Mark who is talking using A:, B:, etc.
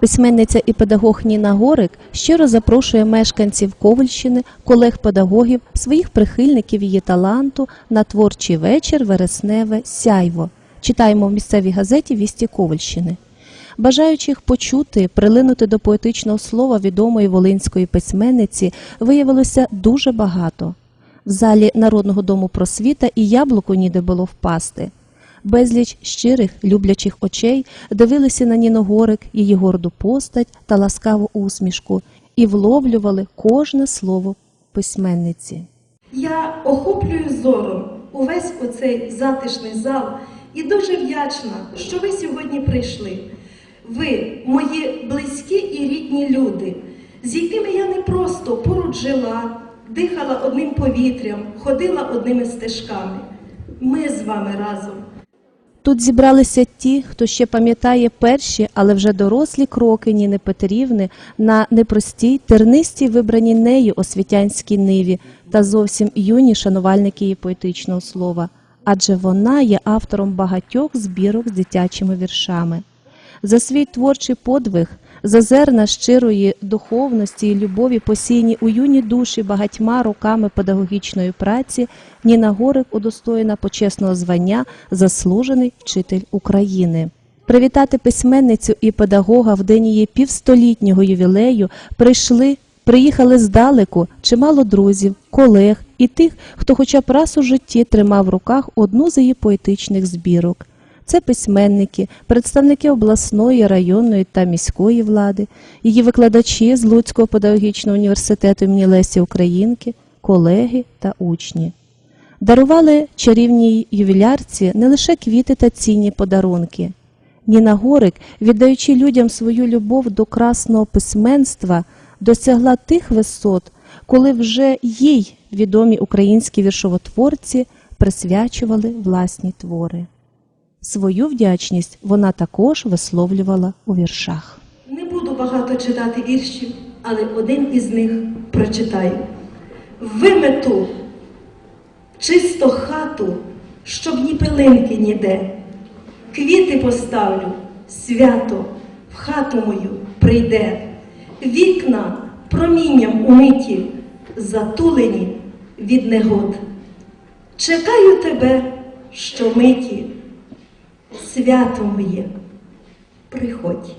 A: Письменниця і педагог Ніна Горик щиро запрошує мешканців Ковальщини, колег-педагогів, своїх прихильників її таланту на творчий вечір Вересневе Сяйво. Читаємо в місцевій газеті Вісті Ковальщини. Бажаючих почути, прилинути до поетичного слова відомої волинської письменниці виявилося дуже багато. В залі Народного дому просвіта і яблуку ніде було впасти. Безліч щирих, люблячих очей дивилися на Ніну Горик, її горду постать та ласкаву усмішку і вловлювали кожне слово письменниці.
B: Я охоплюю зором увесь оцей затишний зал і дуже вдячна, що ви сьогодні прийшли. Ви мої близькі і рідні люди, з якими я не просто поруч жила, дихала одним повітрям, ходила одними стежками. Ми з вами разом.
A: Тут зібралися ті, хто ще пам'ятає перші, але вже дорослі кроки Ніни Петрівни на непростій, тернистій вибраній нею освітянській ниві та зовсім юні шанувальники її поетичного слова. Адже вона є автором багатьох збірок з дитячими віршами. За свій творчий подвиг, за зерна щирої духовності і любові, посіяні у юні душі багатьма роками педагогічної праці, Ніна Горик удостоєна почесного звання Заслужений вчитель України. Привітати письменницю і педагога в день її півстолітнього ювілею прийшли, приїхали здалеку чимало друзів, колег і тих, хто хоча б раз у житті тримав в руках одну з її поетичних збірок. Це письменники, представники обласної, районної та міської влади, її викладачі з Луцького педагогічного університету імені Лесі Українки, колеги та учні. Дарували чарівній ювілярці не лише квіти та цінні подарунки. Ніна Горик, віддаючи людям свою любов до красного письменства, досягла тих висот, коли вже їй відомі українські віршовотворці присвячували власні твори. Свою вдячність вона також висловлювала у віршах.
B: Не буду багато читати віршів, але один із них прочитаю. Вимету чисто хату, щоб ні пилинки ніде. Квіти поставлю, свято в хату мою прийде. Вікна промінням умиті, затулені від негод. Чекаю тебе, що миті, свято моє, приходь.